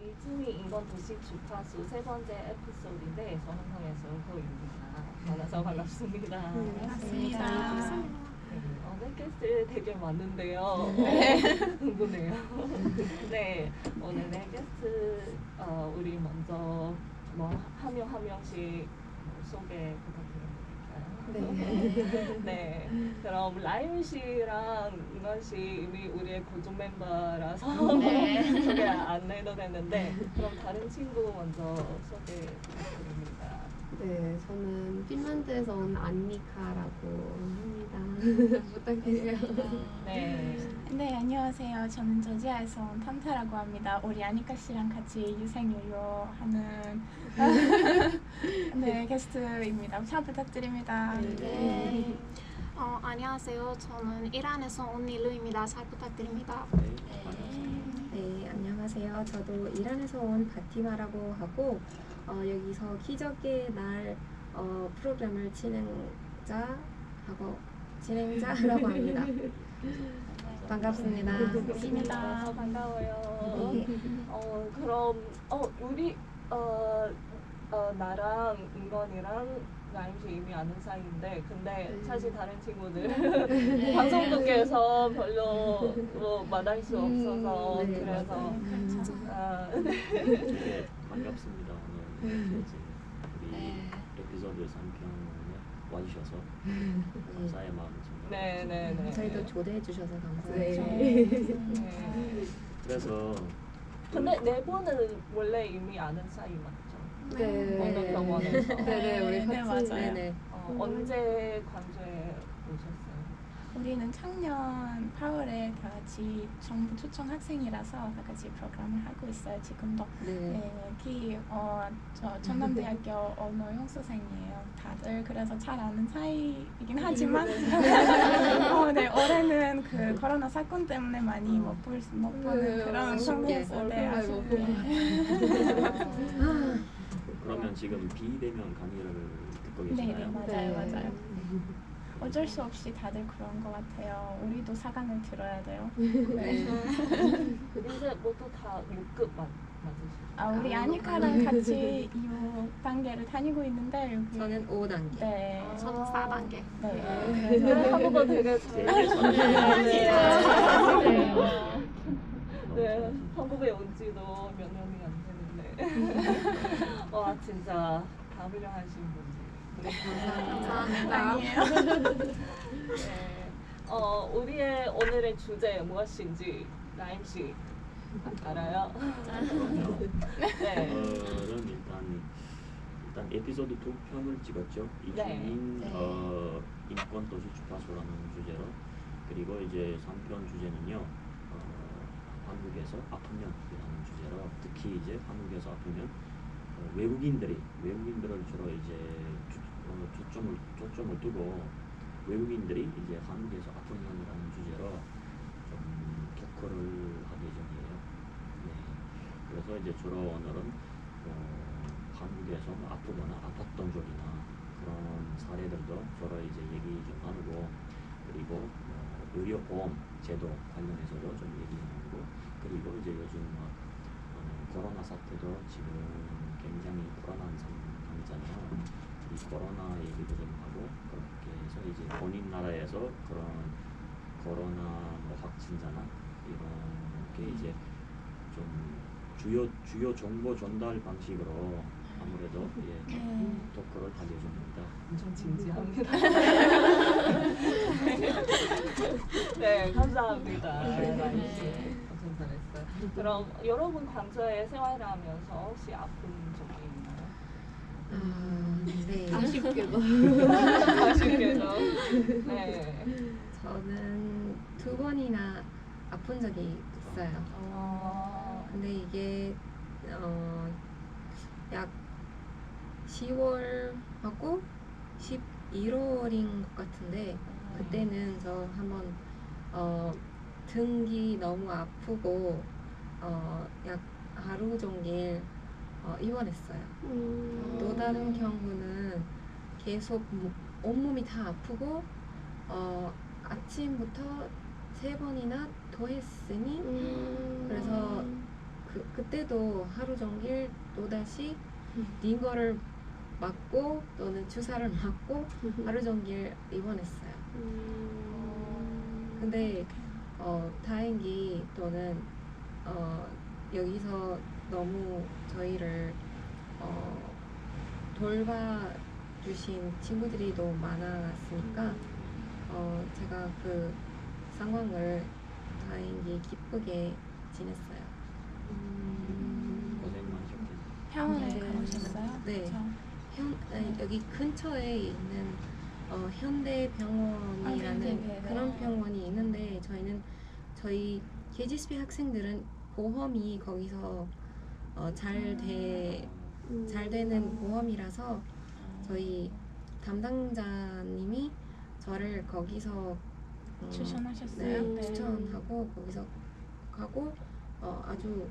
이즈미 인권 도시 주파수 세 번째 에피소드인데 저항성에서 호입니다. 만나서 반갑습니다. 반갑습니다. 네, 오늘 게스트 되게 많은데요. 궁금해요. 네, 오늘의 게스트 어, 우리 먼저 뭐한 명한 명씩 소개 부탁드려도 될까요? 네, 그럼 라임 씨랑 이만 씨 이미 우리의 고정 멤버라서 네. 소개 안 해도 되는데 그럼 다른 친구 먼저 소개 부탁드립니다. 네, 저는 핀란드에서 온 안미카라고 합니다. 부탁드려요. 네, 네, 안녕하세요. 저는 저지아에서 온 탐타라고 합니다. 우리 아니카 씨랑 같이 유생유료 하는 네, 게스트입니다. 잘 부탁드립니다. 네. 어, 안녕하세요. 저는 이란에서 온 닐루입니다. 잘 부탁드립니다. 네, 안녕하세요. 저도 이란에서 온 바티마라고 하고 어, 여기서 기적의 날 어, 프로그램을 진행자 하고 진행자라고 합니다. 반갑습니다. 반갑습니다. 반가워요. 네. 어 그럼 어 우리 어, 어 나랑 은건이랑 나임 씨 이미 아는 사이인데 근데 네. 사실 다른 친구들 방송 듣기에서 별로 뭐 만날 수 없어서 네, 그래서. 아, 반갑습니다. 오늘 이제 우리 에피소드 3편에 와주셔서 감사의 마음 정말. 네네 네. 저희도 초대해 주셔서 감사해요. 네. 네. 네. 그래서 근데 네 분은 원래 이미 아는 사이 맞죠? 네. 어느 병원에서? 네 네, 우리 네, 같이 맞아요. 네네. 어, 언제 광주에 오셨어요? 우리는 작년 8월에 다 같이 정부 초청 학생이라서 다 같이 프로그램을 하고 있어요. 지금도. 네. 네, 여기 어, 저 전남대학교 언어 형수생이에요. 다들 그래서 잘 아는 사이이긴 하지만 어, 네, 올해는 그 코로나 사건 때문에 많이 못 볼 못 보는 네, 그런 아쉽게. 상황에서 네, 아쉽게. 아, 그러면 지금 비대면 강의를 듣고 네, 네, 계시나요? 맞아요, 네. 맞아요. 어쩔 수 없이 다들 그런 것 같아요. 우리도 사강을 들어야 돼요. 네. 이제 모두 다 6급 맞, 맞으시죠? 아, 우리 아, 아니카랑 같이 6 단계를 다니고 있는데 여기 저는 5단계. 네, 저는 4단계. 네, 네, 그래서 한국어 되게 잘 되게 네. 네. 네, 한국에 온 지도 몇 년이 안 되는데. 와, 진짜 다 훌륭하신 분들. 네, 감사합니다. 아니에요. 네. 어, 우리의 오늘의 주제 무엇인지 라임 씨 알아요? 네. 오늘은 일단 일단 에피소드 두 편을 찍었죠. 네. 이주민 네. 어, 인권 도시 주파수라는 주제로 그리고 이제 3편 주제는요. 어, 한국에서 아프면이라는 주제로 특히 이제 한국에서 아프면 어, 외국인들이 외국인들을 주로 이제 주, 어, 초점을 초점을 두고 외국인들이 이제 한국에서 아프면이라는 주제로 좀 토크를 할 예정이에요. 네. 그래서 이제 주로 오늘은 어, 한국에서 뭐 아프거나 아팠던 적이나 그런 사례들도 서로 이제 얘기 좀 나누고 그리고 어, 의료보험 제도 관련해서도 좀 얘기 나누고 그리고 이제 요즘 막 어, 코로나 사태도 지금 굉장히 불안한 상황이잖아요. 이 코로나 얘기도 좀 하고 그렇게 해서 이제 본인 나라에서 그런 코로나 뭐 확진자나 이런 게 이제 좀 주요 주요 정보 전달 방식으로 아무래도 예 네. 토크를 할 예정입니다. 엄청 진지합니다. 네, 감사합니다. 라임 씨. 엄청 잘했어요. 그럼 여러분 광주에 생활을 하면서 혹시 아픈 적이 있나요? 아, 네. 아쉽게도. 아쉽게도. 네. 저는 두 번이나 아픈 적이 있어요. 어, 근데 이게 어, 약 10월 하고 11월인 것 같은데 그때는 저 한번 어, 등이 너무 아프고 어, 약 하루 종일 어, 입원했어요. 또 다른 경우는 계속 뭐- 온몸이 다 아프고 어, 아침부터 세 번이나 더 했으니 그래서 그, 그때도 하루 종일 또다시 닌 거를 맞고 또는 주사를 맞고 하루 종일 입원했어요. 근데 어, 다행히 또는 어, 여기서 너무 저희를 어, 돌봐주신 친구들이 너무 많았으니까 어, 제가 그 상황을 다행히 기쁘게 지냈어요. 고생 많으셨겠네요. 병원에 네. 가보셨어요? 네. 그쵸? 현, 아니, 여기 근처에 있는 어, 현대병원이라는 아, 네, 네, 네. 그런 병원이 있는데 저희는 저희 KGSB 학생들은 보험이 거기서 어, 잘, 돼, 잘 되는 보험이라서 저희 담당자님이 저를 거기서 어, 추천하셨어요? 네, 추천하고 거기서 가고 어, 아주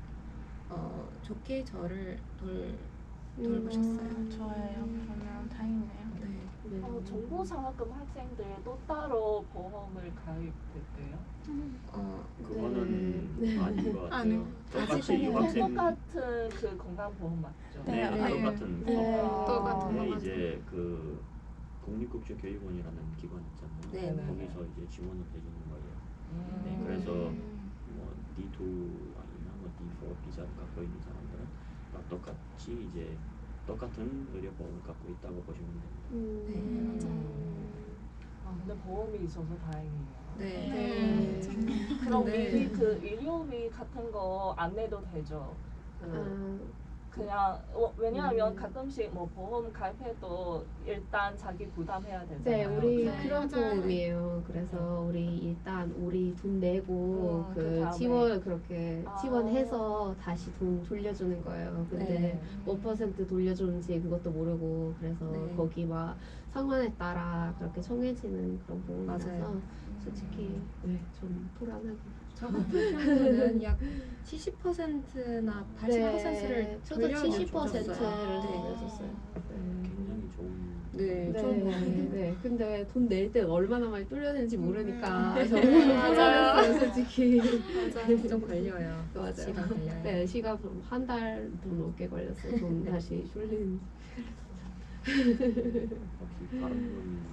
어, 좋게 저를 돌, 돌보셨어요. 좋아요. 그러면 다행이네요. 네. 어, 정보장학금 학생들 또 따로 보험을 가입됐대요. 어, 그거는 네. 아닌 것 같아요. 똑같이 아직은 유학생 똑같은 그 건강보험 맞죠? 네, 네, 똑같은 네. 거. 똑같은 네, 거 이제 그 국립국제교육원이라는 기관 있잖아요. 네, 네. 거기서 이제 지원을 해주는 거예요. 음. 네, 그래서 뭐 D2 아니나 뭐 D4 비자를 갖고 있는 사람들은 다 똑같이 이제 똑같은 의료보험을 갖고 있다고 보시면 됩니다. 네. 음. 아, 근데 보험이 있어서 다행이에요. 네. 네. 그럼 네. 미리 그 의료비 같은 거 안 내도 되죠? 그 아, 그냥 어, 왜냐하면 음. 가끔씩 뭐 보험 가입해도 일단 자기 부담해야 되잖아요. 네, 우리 네. 그런 맞아요. 보험이에요. 그래서 우리 일단 우리 돈 내고 음, 그 그다음에. 지원 그렇게 아. 지원해서 다시 돈 돌려주는 거예요. 근데 네. 몇 퍼센트 돌려주는지 그것도 모르고 그래서 네. 거기 막 상황에 따라 그렇게 정해지는 그런 보험이라서 맞아요. 솔직히 네, 좀 불안하게. 저 같은 경우는 약 70%나 80%를 네, 저도 돌려줬어요. 70%를 네. 돌려줬어요. 네. 굉장히 좋은 네, 네, 보험이에요. 네. 근데 돈 낼 때 얼마나 많이 뚫려야 되는지 모르니까 정말 맞아요. 불안했어요, 솔직히. 좀 걸려요. 맞아요. 시간 걸려요. 네, 시간 한달좀 넘게 걸렸어요. 돈 다시 다른 분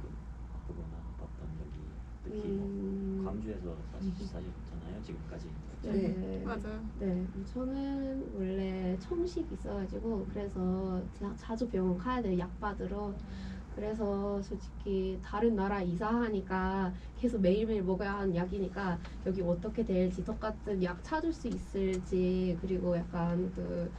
그, 아프거나 아팠던 적이 특히 뭐 음, 광주에서 사실 사셨잖아요 지금까지. 네. 맞아요. 네, 저는 원래 청식 있어가지고 그래서 자, 자주 병원 가야 돼요. 약 받으러. 그래서 솔직히 다른 나라 이사하니까 계속 매일매일 먹어야 하는 약이니까 여기 어떻게 될지 똑같은 약 찾을 수 있을지 그리고 약간 그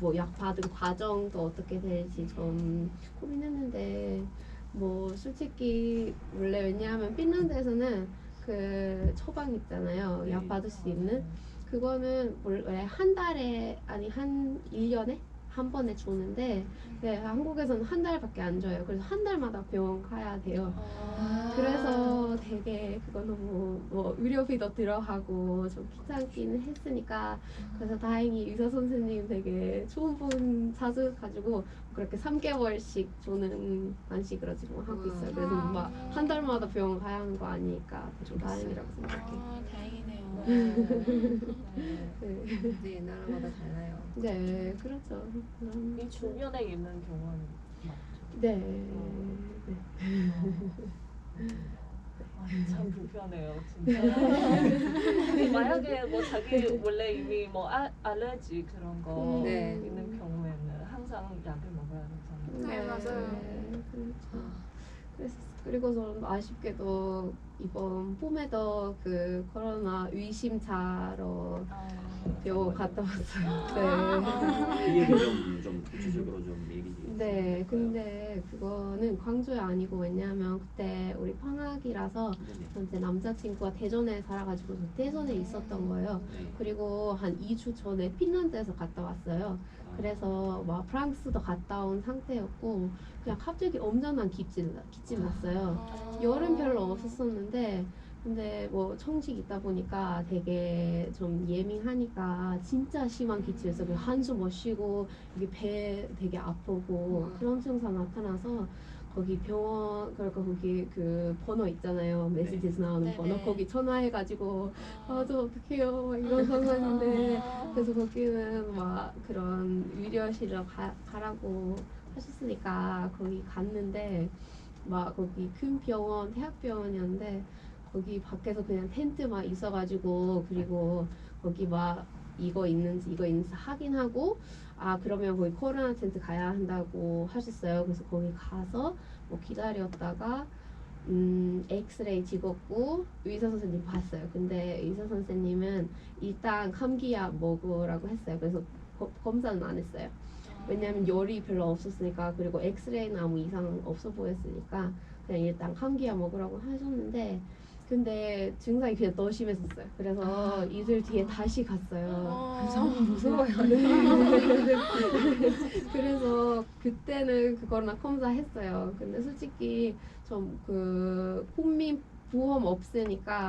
뭐 약 받은 과정도 어떻게 될지 좀 고민했는데 뭐 솔직히 원래 왜냐하면 핀란드에서는 그 처방 있잖아요. 약 받을 수 있는 그거는 원래 한 달에 아니 한 1년에 한 번에 주는데 네, 한국에서는 한 달밖에 안 줘요. 그래서 한 달마다 병원 가야 돼요. 아. 그래서 되게 그거 너무 뭐 의료비도 들어가고 좀 귀찮기는 했으니까 그래서 다행히 의사 선생님 되게 좋은 분 자주 가지고 그렇게 3개월씩 주는 안식으로 지금 하고 있어요. 그래서 막 한 달마다 병원 가야 하는 거 아니니까 좀 다행이라고 생각해요. 아, 다행이네요. 네. 네. 네, 네, 나라마다 달라요. 네 그렇죠. 그럼 이 주변에 있는 경우는 맞죠? 네. 네. 아, 참 불편해요, 진짜. 만약에 뭐 자기 원래 이미 뭐 아, 알레르기 그런 거 네. 있는 경우에는 항상 약을 먹어야 되잖아요. 네, 맞아요. 네, 그렇죠. 아, 그래서 그리고 저는 아쉽게도 이번 봄에도 그 코로나 아, 병원 갔다 왔어요. 아. 네. 이 얘기 좀, 좀 구체적으로 좀 얘기 좀 네? 근데 그거는 광주에 아니고 왜냐하면 그때 우리 방학이라서. 이제 남자친구가 대전에 살아가지고 저 대전에 있었던 거예요. 네. 그리고 한 2주 전에 핀란드에서 갔다 왔어요. 아, 그래서 막 프랑스도 갔다 온 상태였고 그냥 갑자기 엄청난 기침 기침 났어요. 여름 별로 없었었는데 근데 뭐 청식 있다 보니까 되게 좀 예민하니까 진짜 심한 기침에서 그 한숨 못 쉬고 이게 배 되게 아프고 그런 증상 나타나서 거기 병원 그러니까 거기 그 번호 있잖아요. 메시지에서 나오는 네네. 번호. 거기 전화해가지고 아. 저 어떡해요? 막 이런 상황인데 그래서 거기는 막 그런 의료실로 가, 가라고 하셨으니까 거기 갔는데 막 거기 큰 병원 대학병원이었는데 거기 밖에서 그냥 텐트만 있어가지고 그리고 거기 막 이거 있는지 이거 있는지 확인하고 아 그러면 거기 코로나 텐트 가야 한다고 하셨어요. 그래서 거기 가서 뭐 기다렸다가 음 엑스레이 찍었고 의사 선생님 봤어요. 근데 의사 선생님은 일단 감기약 먹으라고 했어요. 그래서 거- 검사는 안 했어요. 왜냐하면 열이 별로 없었으니까 그리고 엑스레이는 아무 이상 없어 보였으니까 그냥 일단 감기약 먹으라고 하셨는데 근데 증상이 그냥 더 심했었어요. 그래서 이틀 뒤에 다시 갔어요. 너무 무서워요. 그래서 그때는 그거나 검사했어요. 근데 솔직히 좀그 국민 보험 없으니까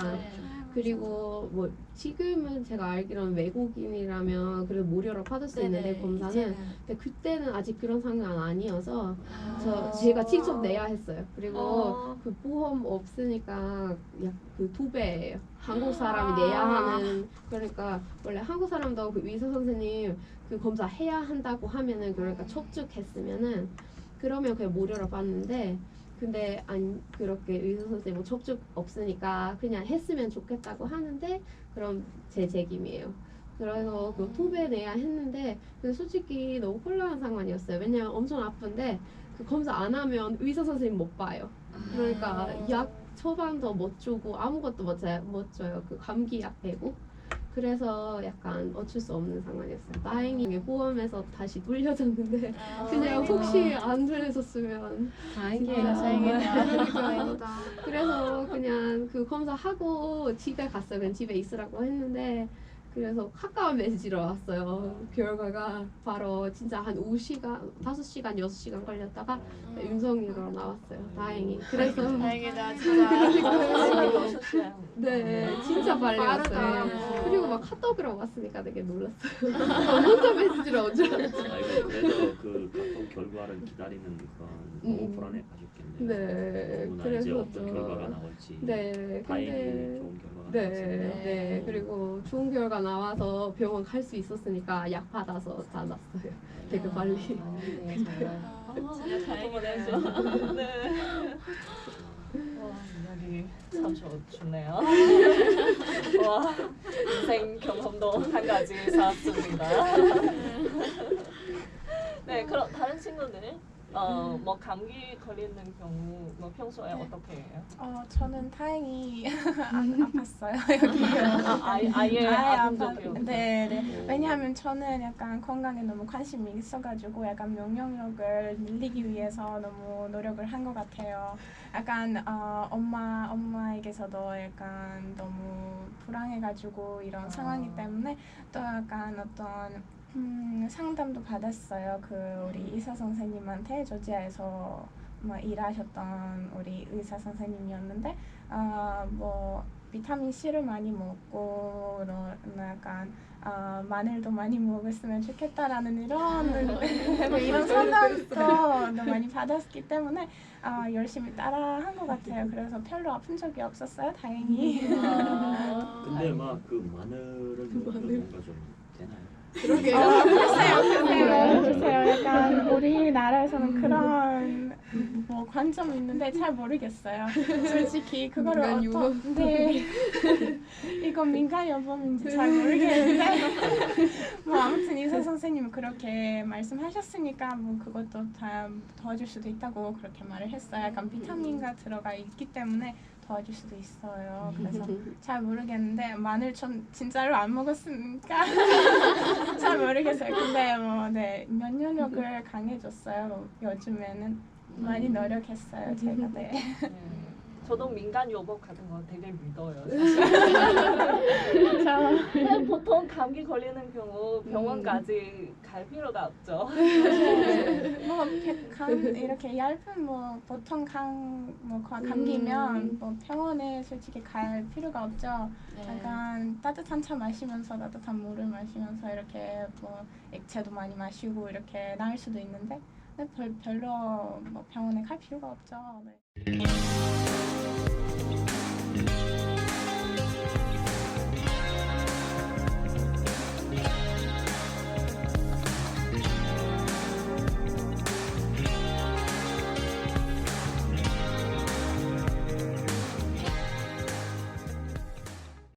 그리고 뭐 지금은 제가 알기로는 외국인이라면 그래도 무료로 받을 수 있는데 검사는 근데 그때는 아직 그런 상황 아니어서 저 제가 직접 내야 했어요. 그리고 어. 그 보험 없으니까 약그두 배예요. 한국 사람이 내야 하는 그러니까 원래 한국 사람도 그 의사 선생님 그 검사 해야 한다고 하면은 그러니까 접촉했으면은 그러면 그냥 무료로 받는데 근데 안 그렇게 의사 선생님 뭐 접촉 없으니까 그냥 했으면 좋겠다고 하는데 그럼 제 책임이에요. 그래서 그 투배 내야 했는데 근데 솔직히 너무 곤란한 상황이었어요. 왜냐면 엄청 아픈데 그 검사 안 하면 의사 선생님 못 봐요. 그러니까 약 처방도 못 주고 아무것도 못, 자, 못 줘요. 그 감기약 빼고. 그래서 약간 어쩔 수 없는 상황이었어요. 다행히 보험에서 다시 돌려줬는데 그냥 혹시 안 돌려줬으면 다행이에요. 그러니까 그래서 그냥 그 검사하고 집에 갔어요. 그냥 집에 있으라고 했는데 그래서 가까운 메시지로 왔어요. 결과가 바로 진짜 한 5시간, 5시간, 6시간 걸렸다가 음성으로 나왔어요. 다행히. 그래서 다행이다 진짜. 오셨어요. 네, 진짜 빨리 빠르다. 왔어요. 그리고 막 카톡으로 왔으니까 되게 놀랐어요. 혼자 메시지로 온줄 알았어요. 아이고 그래도 그 카톡 결과를 기다리는 건 너무 음. 불안해하셨겠네요. 네, 너무나 그래서 이제 어떤 좀- 결과가 나올지. 네, 다행히 근데 좋은 결과가 네, 나왔습니다. 네. 그리고 좋은 결과 나와서 병원 갈 수 있었으니까 약 받아서 다 났어요. 되게 빨리. 네, 정말. 진짜 다행이네요. 네. 와, 이야기 참 좋, 좋네요. 와, 인생 경험도 한 가지 쌓았습니다. 네, 친구들, 어, 뭐 감기 걸리는 경우, 뭐 평소에 어떻게 해요? 어, 저는 다행히 안 아팠어요 여기. 아, 아예, 아예 아픈 적이? 네, 네. 왜냐하면 저는 약간 건강에 너무 관심이 있어가지고 약간 면역력을 늘리기 위해서 너무 노력을 한 것 같아요. 약간 어, 엄마 엄마에게서도 약간 너무 불안해가지고 이런 상황이 때문에 또 약간 어떤 음, 상담도 받았어요. 그 우리 의사 선생님한테 조지아에서 뭐 일하셨던 우리 의사 선생님이었는데 아뭐 비타민 C를 많이 먹고 이런 약간 아, 마늘도 많이 먹었으면 좋겠다라는 이런 이런 상담도 많이 받았기 때문에 아, 열심히 따라 한 것 같아요. 그래서 별로 아픈 적이 없었어요. 다행히. 아, 근데 막 그 마늘을 먹으면 뭔가 좀 되나요? 어, 글쎄요, 글쎄요, 글쎄요. 약간 우리나라에서는 그런 뭐 관점이 있는데 잘 모르겠어요. 솔직히 그거를 민간 어떤 요법. 네 이건 민간 요법인지 잘 모르겠는데 뭐 아무튼 의사 선생님은 그렇게 말씀하셨으니까 뭐 그것도 다 도와줄 수도 있다고 그렇게 말을 했어요. 약간 비타민가 들어가 있기 때문에 도와줄 수도 있어요. 그래서 잘 모르겠는데 마늘 전 진짜로 안 먹었으니까 잘 모르겠어요. 근데 뭐네 면역력을 강해졌어요. 요즘에는 많이 노력했어요. 제가 네. 네. 저도 민간 요법 같은 거 되게 믿어요. 저 보통 감기 걸리는 경우 병원까지 갈 필요가 없죠. 뭐 이렇게 감 이렇게 얇은 뭐 보통 감뭐 감기면 뭐 병원에 솔직히 갈 필요가 없죠. 약간 따뜻한 차 마시면서 따뜻한 물을 마시면서 이렇게 뭐 액체도 많이 마시고 이렇게 나을 수도 있는데 근데 별, 별로 뭐 병원에 갈 필요가 없죠. 네.